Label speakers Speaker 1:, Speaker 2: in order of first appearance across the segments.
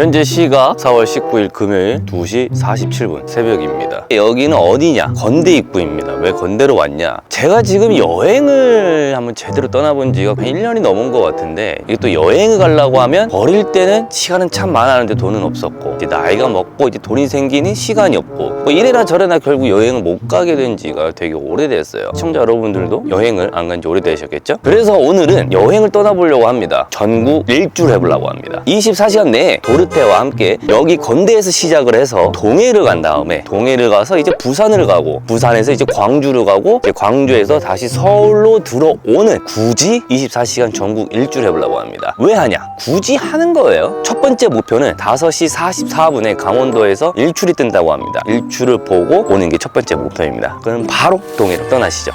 Speaker 1: 현재 시각 4월 19일 금요일 2시 47분 새벽입니다. 여기는 어디냐? 건대 입구입니다. 왜 건대로 왔냐? 제가 지금 여행을 한번 제대로 떠나본 지가 1년이 넘은 것 같은데 이게 또 여행을 가려고 하면 어릴 때는 시간은 참 많았는데 돈은 없었고 이제 나이가 먹고 이제 돈이 생기니 시간이 없고 뭐 이래나 저래나 결국 여행을 못 가게 된 지가 되게 오래됐어요. 시청자 여러분들도 여행을 안 간 지 오래되셨겠죠? 그래서 오늘은 여행을 떠나보려고 합니다. 전국 일주를 해보려고 합니다. 24시간 내에 도 르테와 함께 여기 건대에서 시작을 해서 동해를 간 다음에 동해를 가서 이제 부산을 가고 부산에서 이제 광주를 가고 이제 광주에서 다시 서울로 들어오는 굳이 24시간 전국 일주를 해보려고 합니다. 왜 하냐? 굳이 하는 거예요. 첫 번째 목표는 5시 44분에 강원도에서 일출이 뜬다고 합니다. 일출을 보고 오는 게 첫 번째 목표입니다. 그럼 바로 동해로 떠나시죠.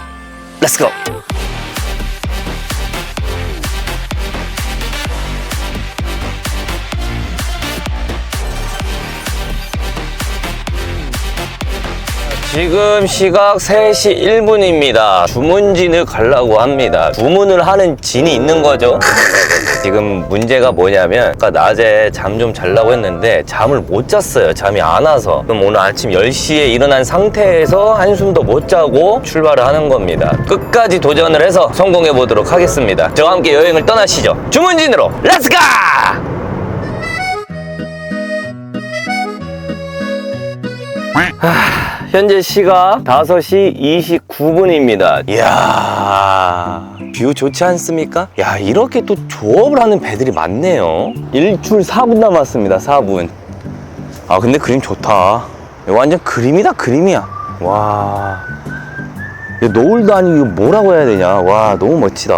Speaker 1: 렛츠고! 지금 시각 3시 1분입니다. 주문진을 가려고 합니다. 주문을 하는 진이 있는 거죠. 지금 문제가 뭐냐면 아까 낮에 잠좀 자려고 했는데 잠을 못 잤어요. 잠이 안 와서. 그럼 오늘 아침 10시에 일어난 상태에서 한숨도 못 자고 출발을 하는 겁니다. 끝까지 도전을 해서 성공해 보도록 하겠습니다. 저와 함께 여행을 떠나시죠. 주문진으로 렛츠 가! 현재 시각 5시 29분입니다. 이야, 뷰 좋지 않습니까? 야, 이렇게 또 조업을 하는 배들이 많네요. 일출 4분 남았습니다, 4분. 아, 근데 그림 좋다. 완전 그림이다, 그림이야. 와. 노을도 아니고 뭐라고 해야 되냐. 와, 너무 멋지다.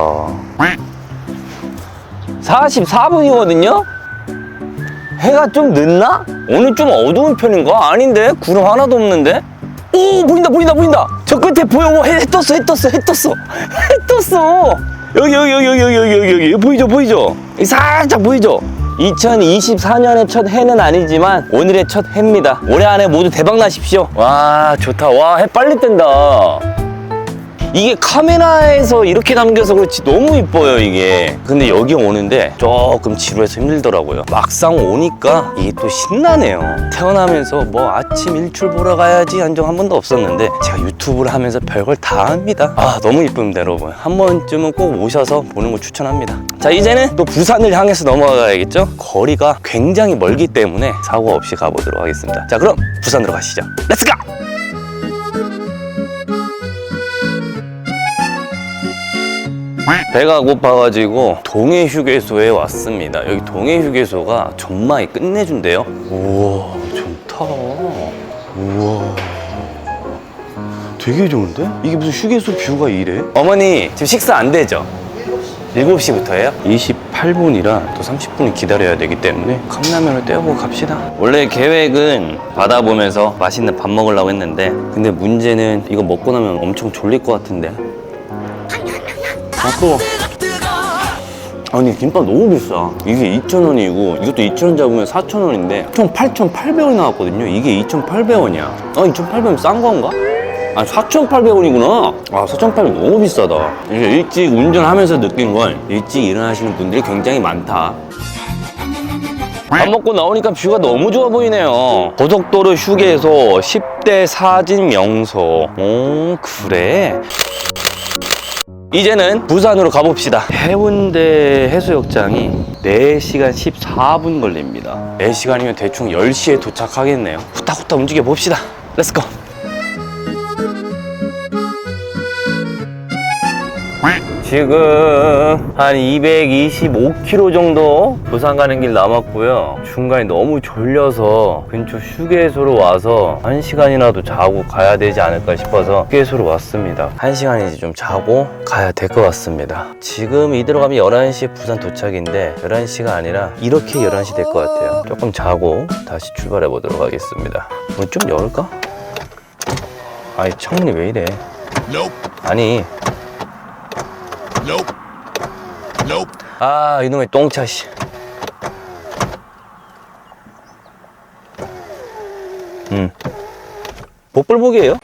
Speaker 1: 44분이거든요? 해가 좀 늦나? 오늘 좀 어두운 편인가? 아닌데? 구름 하나도 없는데? 오 보인다 보인다 보인다. 저 끝에 보여 오, 해, 해 떴어 해 떴어 해 떴어. 해 떴어. 여기 여기 여기 여기 여기 여기 여기 여기 보이죠 보이죠? 살짝 보이죠? 2024년의 첫 해는 아니지만 오늘의 첫 해입니다. 올해 안에 모두 대박 나십시오. 와 좋다. 와 해 빨리 뜬다 이게 카메라에서 이렇게 남겨서 그렇지 너무 이뻐요 이게. 근데 여기 오는데 조금 지루해서 힘들더라고요. 막상 오니까 이게 또 신나네요. 태어나면서 뭐 아침 일출 보러 가야지 한 적 한 번도 없었는데 제가 유튜브를 하면서 별걸 다 합니다. 아 너무 이쁩니다 여러분 한 번쯤은 꼭 오셔서 보는 걸 추천합니다. 자 이제는 또 부산을 향해서 넘어가야겠죠? 거리가 굉장히 멀기 때문에 사고 없이 가보도록 하겠습니다. 자 그럼 부산으로 가시죠. 렛츠고! 배가 고파가지고 동해 휴게소에 왔습니다. 여기 동해 휴게소가 정말 끝내준대요. 우와, 좋다. 우와. 되게 좋은데? 이게 무슨 휴게소 뷰가 이래? 어머니, 지금 식사 안 되죠? 7시부터예요? 28분이라 또 30분을 기다려야 되기 때문에 컵라면을 떼어보고 갑시다. 원래 계획은 바다 보면서 맛있는 밥 먹으려고 했는데 근데 문제는 이거 먹고 나면 엄청 졸릴 것 같은데 아, 뜨거. 아니, 김밥 너무 비싸. 이게 2,000원이고, 이것도 2,000원 잡으면 4,000원인데, 총 8,800원이 나왔거든요. 이게 2,800원이야. 아, 2,800원 싼 건가? 아, 4,800원이구나. 아, 4,800원 너무 비싸다. 이게 일찍 운전하면서 느낀 건, 일찍 일어나시는 분들이 굉장히 많다. 밥 먹고 나오니까 뷰가 너무 좋아 보이네요. 고속도로 휴게소 10대 사진 명소. 오, 그래? 이제는 부산으로 가봅시다. 해운대 해수욕장이 4시간 14분 걸립니다. 4시간이면 대충 10시에 도착하겠네요. 후딱후딱 움직여 봅시다. 렛츠고! 지금 한 225km 정도 부산 가는 길 남았고요. 중간에 너무 졸려서 근처 휴게소로 와서 한 시간이라도 자고 가야 되지 않을까 싶어서 휴게소로 왔습니다. 한 시간이지 좀 자고 가야 될 것 같습니다. 지금 이대로 가면 11시에 부산 도착인데 11시가 아니라 이렇게 11시 될 것 같아요. 조금 자고 다시 출발해 보도록 하겠습니다. 문 좀 열을까? 아니 창문이 왜 이래? 아니
Speaker 2: Nope. Nope.
Speaker 1: 아 이놈의 똥차 씨. 음. 복불복이에요?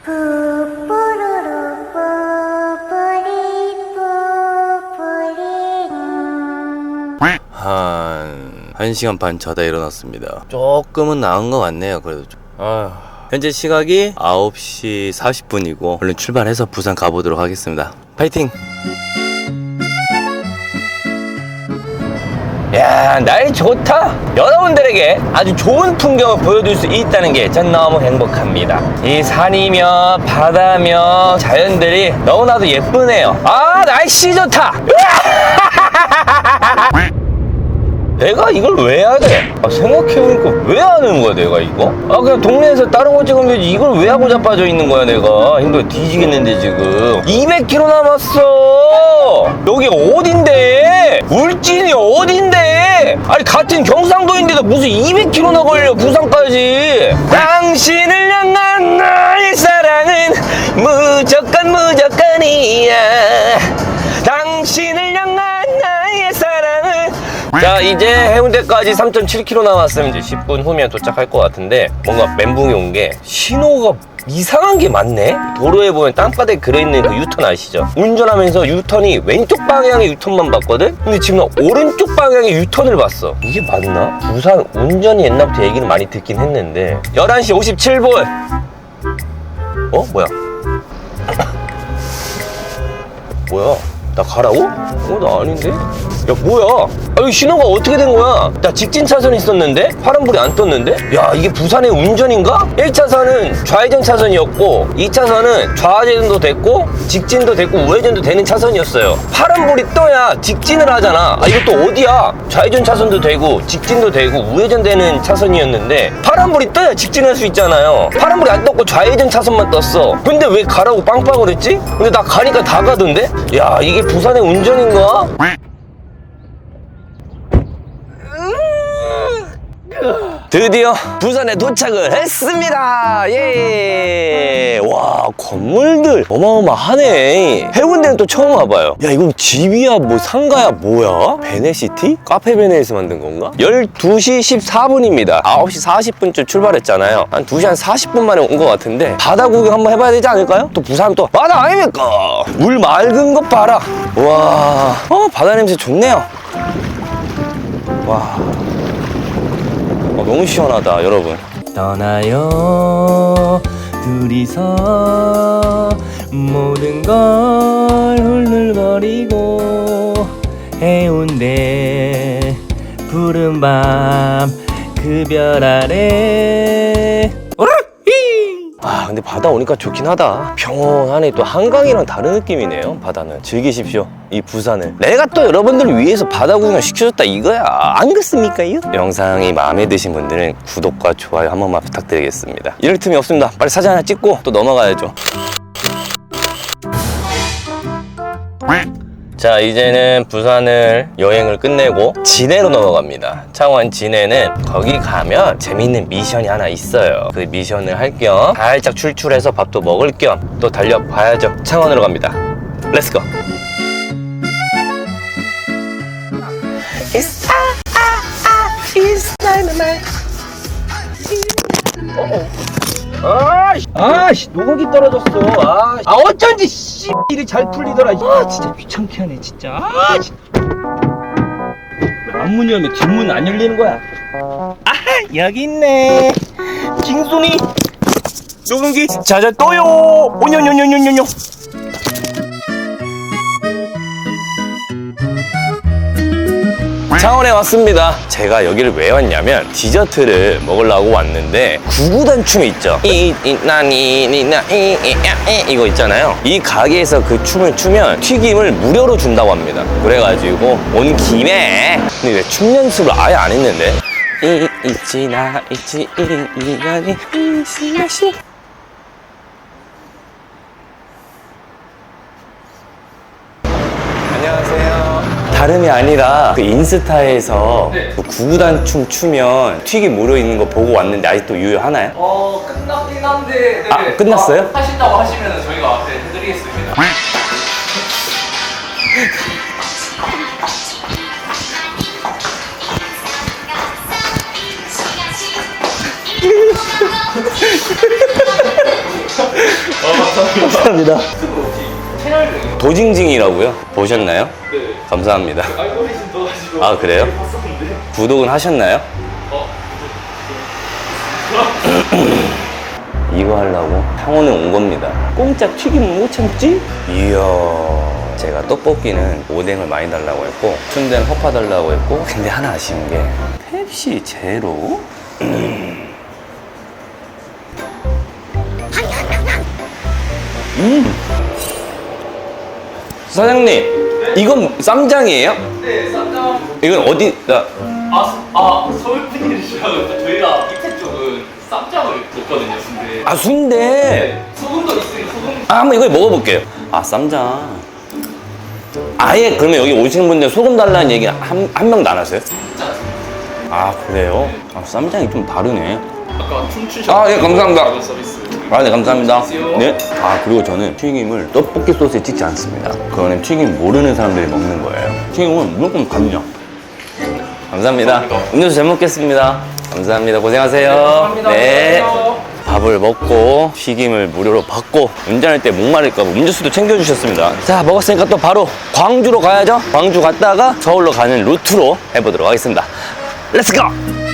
Speaker 1: 한 1시간 반 자다 일어났습니다. 조금은 나은 것 같네요. 그래도 좀. 아, 현재 시각이 9시 40분이고 얼른 출발해서 부산 가보도록 하겠습니다. 파이팅! 야, 날 좋다. 여러분들에게 아주 좋은 풍경을 보여줄 수 있다는 게 전 너무 행복합니다. 이 산이며 바다며 자연들이 너무나도 예쁘네요. 아, 날씨 좋다. 내가 이걸 왜 해야 돼? 아, 생각해보니까 왜 하는 거야, 내가 이거? 아, 그냥 동네에서 다른 거 찍으면 되지. 이걸 왜 하고 자빠져 있는 거야, 내가? 힘들어 뒤지겠는데, 지금. 200km 남았어! 여기 어딘데? 울진이 어딘데? 아니, 같은 경상도인데도 무슨 200km나 걸려, 부산까지. 당신을 향한 나의 사랑은 무조건 무조건이야. 자 이제 해운대까지 3.7km 남았으면 이제 10분 후면 도착할 것 같은데 뭔가 멘붕이 온 게 신호가 이상한 게 많네 도로에 보면 땅바닥에 그려있는 그 유턴 아시죠? 운전하면서 유턴이 왼쪽 방향의 유턴만 봤거든? 근데 지금 나 오른쪽 방향의 유턴을 봤어 이게 맞나? 부산 운전이 옛날부터 얘기를 많이 듣긴 했는데 11시 57분 어? 뭐야? 뭐야? 나 가라고? 어, 나 아닌데? 야, 뭐야? 아, 여기 신호가 어떻게 된 거야? 나 직진 차선 있었는데? 파란불이 안 떴는데? 야, 이게 부산의 운전인가? 1차선은 좌회전 차선이었고, 2차선은 좌회전도 됐고, 직진도 됐고, 우회전도 되는 차선이었어요. 파란불이 떠야 직진을 하잖아. 아, 이것도 어디야? 좌회전 차선도 되고, 직진도 되고, 우회전 되는 차선이었는데, 파란불이 떠야 직진할 수 있잖아요. 파란불이 안 떴고, 좌회전 차선만 떴어. 근데 왜 가라고 빵빵을 했지? 근데 나 가니까 다 가던데? 야, 이게 부산의 운전인가? 드디어 부산에 도착을 했습니다. 예. 와, 건물들 어마어마하네. 해운대는 또 처음 와봐요. 야, 이건 집이야, 뭐 상가야, 뭐야? 베네시티? 카페 베네에서 만든 건가? 12시 14분입니다. 9시 40분쯤 출발했잖아요. 한 2시 한 40분 만에 온 것 같은데 바다 구경 한번 해봐야 되지 않을까요? 또 부산 또 바다 아닙니까? 물 맑은 것 봐라. 와, 어, 바다 냄새 좋네요. 와. 어, 너무 시원하다 여러분 떠나요 둘이서 모든 걸 훌훌거리고 해운대 푸른 밤 그 별 아래 아 근데 바다 오니까 좋긴 하다. 평온하네 또 한강이랑 다른 느낌이네요 바다는. 즐기십시오 이 부산을. 내가 또 여러분들을 위해서 바다 구경 시켜줬다 이거야. 안 그렇습니까요? 영상이 마음에 드신 분들은 구독과 좋아요 한 번만 부탁드리겠습니다. 이럴 틈이 없습니다. 빨리 사진 하나 찍고 또 넘어가야죠 자 이제는 부산을 여행을 끝내고 진해로 넘어갑니다. 창원 진해는 거기 가면 재밌는 미션이 하나 있어요. 그 미션을 할 겸 살짝 출출해서 밥도 먹을 겸 또 달려봐야죠. 창원으로 갑니다. 렛츠고 It's ah ah ah It's 아씨, 아씨, 녹음기 떨어졌어. 아, 아 어쩐지 씨 일이 잘 풀리더라. 아, 진짜 귀찮게 하네, 진짜. 아, 씨. 왜 앞문 열면 뒷문 안 열리는 거야? 아, 여기 있네. 징송이 녹음기 자자 떠요. 오뇨뇨뇨뇨뇨뇨. 창원에 왔습니다. 제가 여기를 왜 왔냐면 디저트를 먹으려고 왔는데 구구단 춤이 있죠. 이나니니나이 이거 있잖아요. 이 가게에서 그 춤을 추면 튀김을 무료로 준다고 합니다. 그래가지고 온 김에 근데 왜 춤 연습을 아예 안 했는데? 이 있지 나 있지 이나니 이시마시 안녕하세요. 다름이 아니라 그 인스타에서 그 구구단 춤 추면 튀김 무료 있는 거 보고 왔는데 아직도 유효하나요?
Speaker 3: 어 끝났긴 한데 네.
Speaker 1: 아, 끝났어요?
Speaker 3: 어, 하신다고 하시면 저희가 앞에 해드리겠습니다
Speaker 1: 감사합니다.
Speaker 3: 채널명이
Speaker 1: 도징징이라고요? 보셨나요?
Speaker 3: 네
Speaker 1: 감사합니다.
Speaker 3: 알고리즘 떠가지고
Speaker 1: 아 그래요?
Speaker 3: 봤었는데
Speaker 1: 구독은 하셨나요?
Speaker 3: 어?
Speaker 1: 이거 하려고 창원에 온 겁니다. 공짜 튀김 못 참지? 이야. 제가 떡볶이는 오뎅을 많이 달라고 했고 순대는 허파 달라고 했고 근데 하나 아쉬운 게 펩시 제로? 음. 사장님, 이건 쌈장이에요?
Speaker 3: 네, 쌈장.
Speaker 1: 이건 어디? 나
Speaker 3: 아, 아 서울 분이시라고 저희가 밑에 쪽은 쌈장을 먹거든요, 근데.
Speaker 1: 아 순대.
Speaker 3: 네, 소금도 있으니 소금.
Speaker 1: 아, 한번 이거 먹어볼게요. 아, 쌈장. 아예 그러면 여기 오시는 분들 소금 달라는 얘기 한, 한 명도 안 하세요?
Speaker 3: 진짜.
Speaker 1: 아, 그래요? 아, 쌈장이 좀 다르네.
Speaker 3: 아까 춤추셨
Speaker 1: 아, 예, 감사합니다.
Speaker 3: 서비스.
Speaker 1: 아, 네, 감사합니다. 네. 아, 그리고 저는 튀김을 떡볶이 소스에 찍지 않습니다. 그거는 튀김 모르는 사람들이 먹는 거예요. 튀김은 무조건 간장. 감사합니다.
Speaker 3: 감사합니다.
Speaker 1: 음료수 잘 먹겠습니다. 감사합니다. 고생하세요. 네.
Speaker 3: 안녕하세요.
Speaker 1: 밥을 먹고 튀김을 무료로 받고 운전할 때 목마를까 봐 음료수도 챙겨주셨습니다. 자 먹었으니까 또 바로 광주로 가야죠. 광주 갔다가 서울로 가는 루트로 해보도록 하겠습니다. 렛츠고!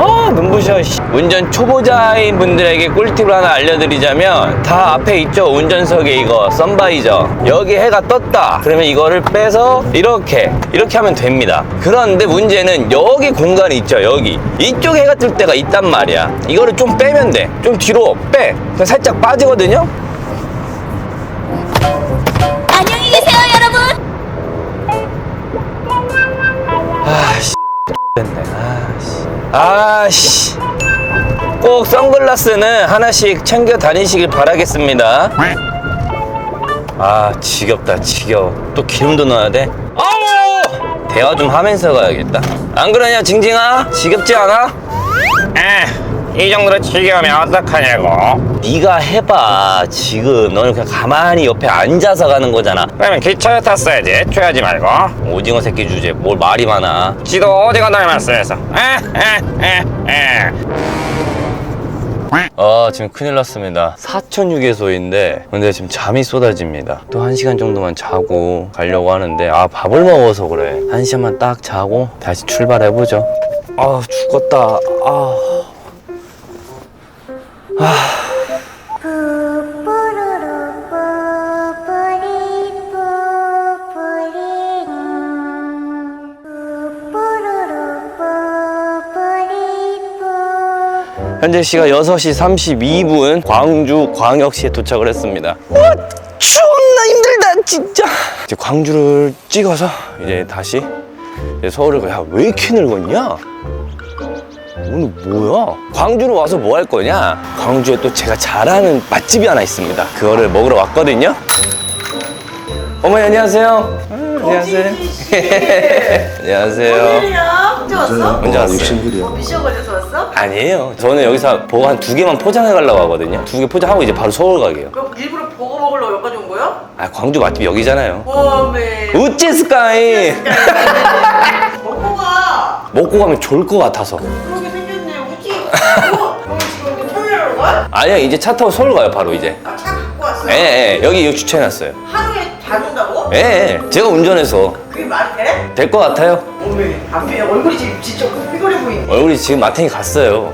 Speaker 1: 아 눈부셔 씨. 운전 초보자인 분들에게 꿀팁을 하나 알려드리자면 다 앞에 있죠? 운전석에 이거 썬바이저. 여기 해가 떴다. 그러면 이거를 빼서 이렇게 이렇게 하면 됩니다. 그런데 문제는 여기 공간이 있죠 여기. 이쪽에 해가 뜰 때가 있단 말이야. 이거를 좀 빼면 돼좀 뒤로 빼. 살짝 빠지거든요?
Speaker 4: 안녕히 계세요, 여러분.
Speaker 1: 아 씨. 됐네 아씨. 꼭 선글라스는 하나씩 챙겨 다니시길 바라겠습니다. 아 지겹다 지겨워. 또 기름도 넣어야 돼? 아우! 대화 좀 하면서 가야겠다. 안 그러냐 징징아? 지겹지 않아? 에 이 정도로 지겨우면 어떡하냐고. 네가 해봐. 지금 너는 그냥 가만히 옆에 앉아서 가는 거잖아. 그러면 기차를 탔어야지. 취하지 말고. 오징어 새끼 주제. 뭘 말이 많아. 지도 오징어 닮았어 해서. 에에에에? 아 지금 큰일 났습니다. 사천 휴게소인데. 근데 지금 잠이 쏟아집니다. 또 한 시간 정도만 자고 가려고 하는데. 아 밥을 먹어서 그래. 한 시간만 딱 자고 다시 출발해보죠. 아 죽었다. 아 현재 시각 6시 32분 광주 광역시에 도착을 했습니다. 와, 추운나 힘들다 진짜. 이제 광주를 찍어서 이제 다시 이제 서울을 가. 야, 왜 이렇게 늙었냐? 오늘 뭐야? 광주로 와서 뭐 할 거냐? 광주에 또 제가 잘하는 맛집이 하나 있습니다. 그거를 먹으러 왔거든요. 어머니 안녕하세요. 아, 안녕하세요. 안녕하세요.
Speaker 5: 언제 왔어?
Speaker 1: 언제 왔어요?
Speaker 2: 욕심부려.
Speaker 5: 미션 걸려서 왔어?
Speaker 1: 아니에요. 저는 여기서 보고 한 두 개만 포장해 가려고 하거든요. 두 개 포장하고 이제 바로 서울 가게요.
Speaker 5: 그럼 일부러 보고 먹으려고 여기까지 온 거야?
Speaker 1: 아, 광주 맛집 여기잖아요.
Speaker 5: 워메
Speaker 1: 우찌 스카이!
Speaker 5: 먹고 가
Speaker 1: 먹고 가면 좋을 것 같아서.
Speaker 5: 어? 그럼 지금 이제 토요일로 가?
Speaker 1: 아니야, 이제 차 타고 서울 가요, 바로 이제.
Speaker 5: 아, 차 갖고 왔어?
Speaker 1: 예, 예, 여기, 여기 주차해놨어요.
Speaker 5: 하루에 잘 온다고?
Speaker 1: 예, 예, 제가 운전해서
Speaker 5: 그게 말이 돼?
Speaker 1: 될 것 같아요.
Speaker 5: 어메 앞에 얼굴이 지금 진짜 삐거려 보이네
Speaker 1: 얼굴이 지금 마탱이 갔어요.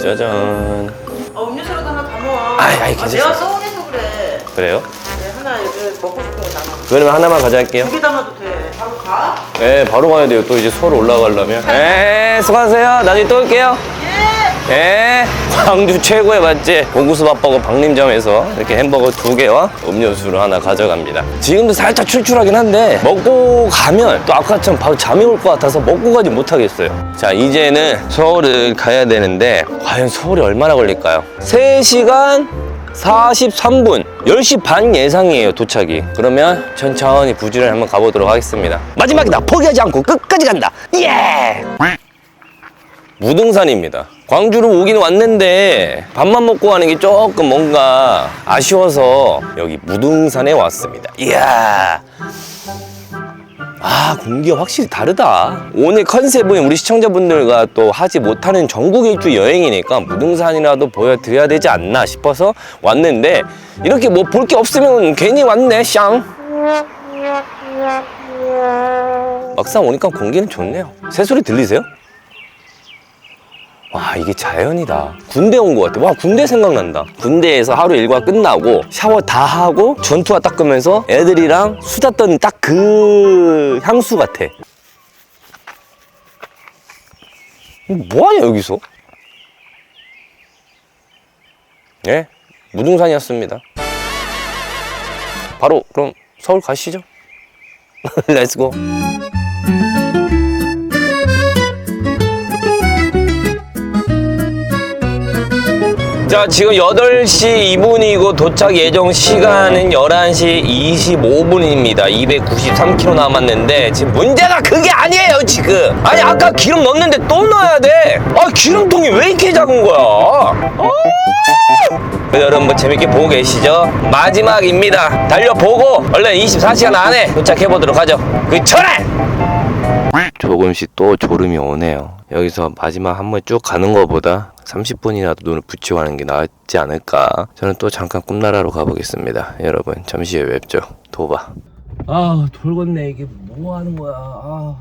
Speaker 1: 짜잔.
Speaker 5: 어 음료수라도 하나 담아와
Speaker 1: 아이, 아이,
Speaker 5: 아,
Speaker 1: 괜찮습니다.
Speaker 5: 내가 서운해서 그래
Speaker 1: 그래요?
Speaker 5: 네, 하나 여기 먹고 싶은 거 담아
Speaker 1: 그러면 하나만 가져갈게요.
Speaker 5: 두 개 담아도 돼 바로 가?
Speaker 1: 네, 바로 가야 돼요. 또 이제 서울 올라가려면. 네, 수고하세요. 나중에 또 올게요.
Speaker 5: 예!
Speaker 1: 예, 광주 최고의 맛집 고구수 밥버거 박림점에서 이렇게 햄버거 두 개와 음료수를 하나 가져갑니다. 지금도 살짝 출출하긴 한데 먹고 가면 또 아까처럼 바로 잠이 올 것 같아서 먹고 가지 못하겠어요. 자, 이제는 서울을 가야 되는데 과연 서울이 얼마나 걸릴까요? 3시간 43분 10시 반 예상이에요 도착이 그러면 천천히 부지런히 한번 가보도록 하겠습니다 마지막이다 포기하지 않고 끝까지 간다 예! 무등산입니다. 광주로 오긴 왔는데 밥만 먹고 가는 게 조금 뭔가 아쉬워서 여기 무등산에 왔습니다. 이야. 아, 공기가 확실히 다르다. 오늘 컨셉은 우리 시청자분들과 또 하지 못하는 전국 일주 여행이니까 무등산이라도 보여드려야 되지 않나 싶어서 왔는데 이렇게 뭐 볼 게 없으면 괜히 왔네, 샹. 막상 오니까 공기는 좋네요. 새소리 들리세요? 와 이게 자연이다. 군대 온 것 같아. 와 군대 생각난다. 군대에서 하루 일과 끝나고 샤워 다 하고 전투화 닦으면서 애들이랑 수다 떠는 딱 그 향수 같아. 뭐하냐 여기서? 예, 무등산이었습니다. 바로 그럼 서울 가시죠. 렛츠고. 자, 지금 8시 2분이고 도착 예정 시간은 11시 25분입니다. 293km 남았는데 지금 문제가 그게 아니에요, 지금. 아니, 아까 기름 넣었는데 또 넣어야 돼. 아, 기름통이 왜 이렇게 작은 거야? 아! 여러분 뭐 재밌게 보고 계시죠? 마지막입니다. 달려보고 얼른 24시간 안에 도착해 보도록 하죠. 그 전에 조금씩 또 졸음이 오네요. 여기서 마지막 한 번 쭉 가는 것보다 30분이라도 눈을 붙이고 하는 게 낫지 않을까. 저는 또 잠깐 꿈나라로 가보겠습니다. 여러분 잠시 후에 뵙죠. 도바. 아 돌겠네 이게 뭐 하는 거야. 아,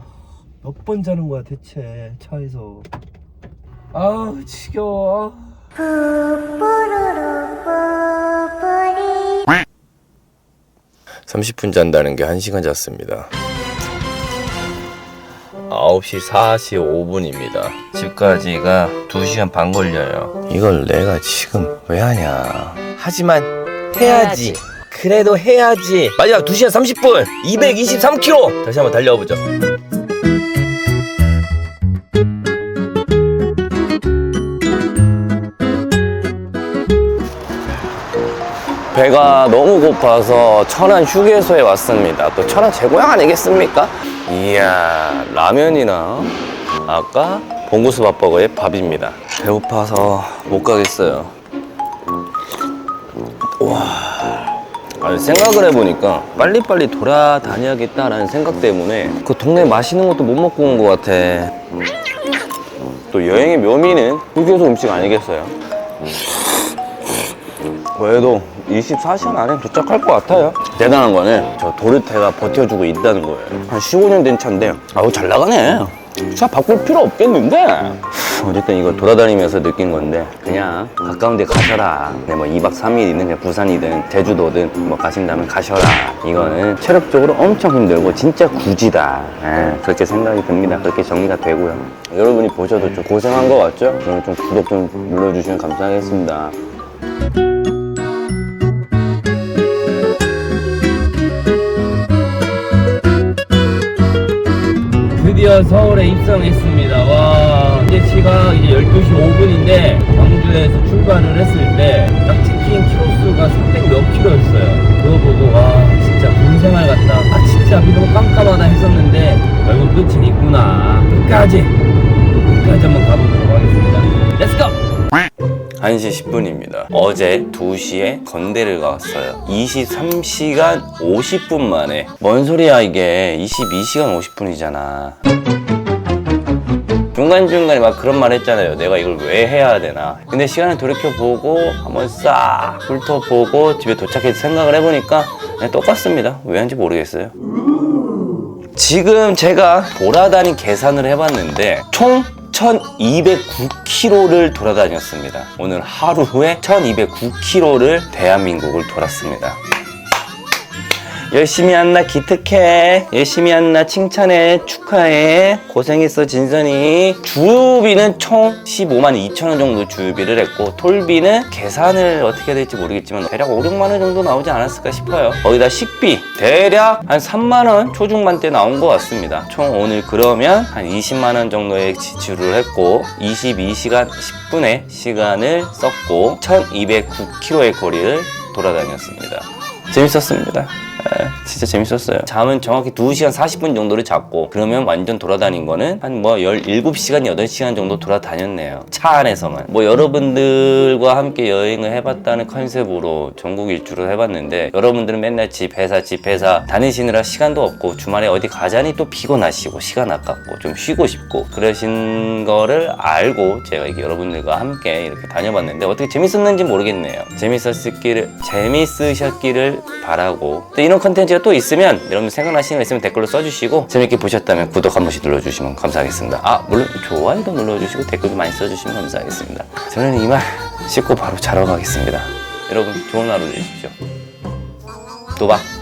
Speaker 1: 몇 번 자는 거야 대체 차에서. 아 지겨워.
Speaker 4: 뽀뽀로로 뽀뽀리
Speaker 1: 30분 잔다는 게 1시간 잤습니다. 9시 45분입니다. 집까지가 2시간 반 걸려요. 이걸 내가 지금 왜 하냐. 하지만 해야지. 그래도 해야지. 마지막 2시간 30분. 223km. 다시 한번 달려보죠. 배가 너무 고파서 천안 휴게소에 왔습니다. 또 천안 제 고향 아니겠습니까? 이야, 라면이나 아까 봉구수 밥버거의 밥입니다. 배고파서 못 가겠어요. 와. 아니, 생각을 해보니까 빨리빨리 돌아다녀야겠다라는 생각 때문에 그 동네 맛있는 것도 못 먹고 온 것 같아. 또 여행의 묘미는 휴게소 음식 아니겠어요? 그래도 24시간 안에 도착할 것 같아요. 대단한 거는 저 도르테가 버텨주고 있다는 거예요. 한 15년 된 차인데, 아우, 잘 나가네. 차 바꿀 필요 없겠는데? 어쨌든 이거 돌아다니면서 느낀 건데, 그냥 가까운 데 가셔라. 네, 뭐 2박 3일이든 그냥 부산이든 제주도든 뭐 가신다면 가셔라. 이거는 체력적으로 엄청 힘들고 진짜 굳이다. 예, 그렇게 생각이 듭니다. 그렇게 정리가 되고요. 여러분이 보셔도 좀 고생한 것 같죠? 그럼 좀 구독 좀 눌러주시면 감사하겠습니다. 드디어 서울에 입성했습니다. 와, 시각 이제 12시 5분인데 광주에서 출발을 했을 때 딱 찍힌 키로수가 300 몇 킬로였어요. 그거 보고 와, 진짜 군생활 같다. 아, 진짜 앞이 너무 깜깜하다 했었는데 결국 끝은 있구나. 끝까지 끝까지 한번 가보도록 하겠습니다. 렛츠고! 1시 10분입니다. 어제 2시에 건대를 갔어요. 23시간 50분 만에. 뭔 소리야, 이게. 22시간 50분이잖아. 중간중간에 막 그런 말 했잖아요. 내가 이걸 왜 해야 되나. 근데 시간을 돌이켜보고 한번 싹 훑어보고 집에 도착해서 생각을 해보니까 그냥 똑같습니다. 왜 하는지 모르겠어요. 지금 제가 돌아다닌 계산을 해봤는데 총 1209km를 돌아다녔습니다. 오늘 하루에 1209km를 대한민국을 돌았습니다. 열심히 한 나 기특해. 열심히 한 나 칭찬해. 축하해. 고생했어, 진선이. 주유비는 총 15만 2천 원 정도 주유비를 했고, 톨비는 계산을 어떻게 될지 모르겠지만, 대략 5, 6만 원 정도 나오지 않았을까 싶어요. 거기다 식비, 대략 한 3만 원 초중반대 나온 것 같습니다. 총 오늘 그러면 한 20만 원 정도의 지출을 했고, 22시간 10분의 시간을 썼고, 1209km의 거리를 돌아다녔습니다. 재밌었습니다. 예, 진짜 재밌었어요. 잠은 정확히 2시간 40분 정도를 잤고, 그러면 완전 돌아다닌 거는 한 뭐 17시간, 8시간 정도 돌아다녔네요. 차 안에서만. 뭐 여러분들과 함께 여행을 해봤다는 컨셉으로 전국 일주를 해봤는데, 여러분들은 맨날 집, 회사, 집, 회사 다니시느라 시간도 없고, 주말에 어디 가자니 또 피곤하시고, 시간 아깝고, 좀 쉬고 싶고, 그러신 거를 알고 제가 이렇게 여러분들과 함께 이렇게 다녀봤는데, 어떻게 재밌었는지 모르겠네요. 재밌었기를, 재밌으셨기를 바라고. 또 이런 컨텐츠가 또 있으면 여러분 생각나시는 거 있으면 댓글로 써주시고 재밌게 보셨다면 구독 한 번씩 눌러주시면 감사하겠습니다. 아 물론 좋아요도 눌러주시고 댓글도 많이 써주시면 감사하겠습니다. 저는 이만 씻고 바로 자러 가겠습니다. 여러분 좋은 하루 되십시오. 또 봐.